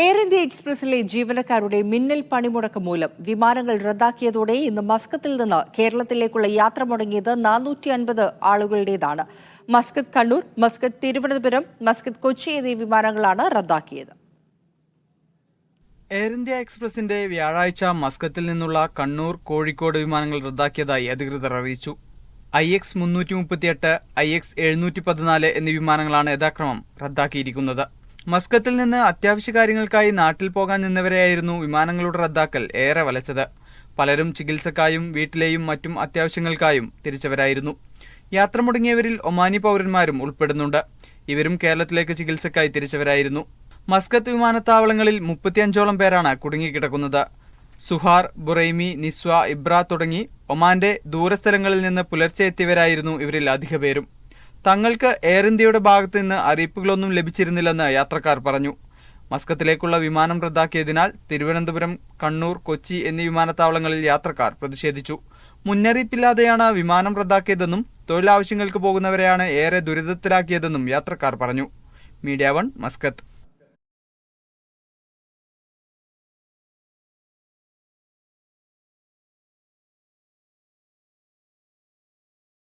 Air India എക്സ്പ്രസിലെ ജീവനക്കാരുടെ മിന്നൽ പണിമുടക്ക് മൂലം വിമാനങ്ങൾ റദ്ദാക്കിയതോടെ ഇന്ന് മസ്കത്തിൽ നിന്ന് കേരളത്തിലേക്കുള്ള യാത്ര മുടങ്ങിയത് നാനൂറ്റി അൻപത് ആളുകളുടേതാണ്. Muscat Kannur Muscat Thiruvananthapuram Muscat Kochi എന്നീ വിമാനങ്ങളാണ് റദ്ദാക്കിയത്. എയർ ഇന്ത്യ എക്സ്പ്രസിന്റെ വ്യാഴാഴ്ച മസ്കത്തിൽ നിന്നുള്ള കണ്ണൂർ കോഴിക്കോട് വിമാനങ്ങൾ റദ്ദാക്കിയതായി അധികൃതർ അറിയിച്ചു. ഐ എക്സ് മുന്നൂറ്റി മുപ്പത്തിയെട്ട് ഐ എക്സ് എഴുന്നൂറ്റി പതിനാല് എന്നീ വിമാനങ്ങളാണ് യഥാക്രമം റദ്ദാക്കിയിരിക്കുന്നത്. മസ്കത്തിൽ നിന്ന് അത്യാവശ്യ കാര്യങ്ങൾക്കായി നാട്ടിൽ പോകാൻ നിന്നവരെയായിരുന്നു വിമാനങ്ങളുടെ റദ്ദാക്കൽ ഏറെ വലച്ചത്. പലരും ചികിത്സക്കായും വീട്ടിലെയും മറ്റും അത്യാവശ്യങ്ങൾക്കായും തിരിച്ചവരായിരുന്നു. യാത്ര മുടങ്ങിയവരിൽ ഒമാനി പൗരന്മാരും ഉൾപ്പെടുന്നുണ്ട്. ഇവരും കേരളത്തിലേക്ക് ചികിത്സക്കായി തിരിച്ചവരായിരുന്നു. മസ്കത്ത് വിമാനത്താവളങ്ങളിൽ മുപ്പത്തിയഞ്ചോളം പേരാണ് കുടുങ്ങിക്കിടക്കുന്നത്. സുഹാർ ബുറൈമി നിസ്വ ഇബ്ര തുടങ്ങി ഒമാന്റെ ദൂരസ്ഥലങ്ങളിൽ നിന്ന് പുലർച്ചെ എത്തിയവരായിരുന്നു ഇവരിൽ അധിക പേരും തങ്ങൾക്ക് എയർ ഇന്ത്യയുടെ ഭാഗത്ത് നിന്ന് അറിയിപ്പുകളൊന്നും ലഭിച്ചിരുന്നില്ലെന്ന് യാത്രക്കാർ പറഞ്ഞു. മസ്കത്തിലേക്കുള്ള വിമാനം റദ്ദാക്കിയതിനാൽ തിരുവനന്തപുരം കണ്ണൂർ കൊച്ചി എന്നീ വിമാനത്താവളങ്ങളിൽ യാത്രക്കാർ പ്രതിഷേധിച്ചു. മുന്നറിയിപ്പില്ലാതെയാണ് വിമാനം റദ്ദാക്കിയതെന്നും തൊഴിലാവശ്യങ്ങൾക്ക് പോകുന്നവരെയാണ് ഏറെ ദുരിതത്തിലാക്കിയതെന്നും യാത്രക്കാർ പറഞ്ഞു. Media One Muscat.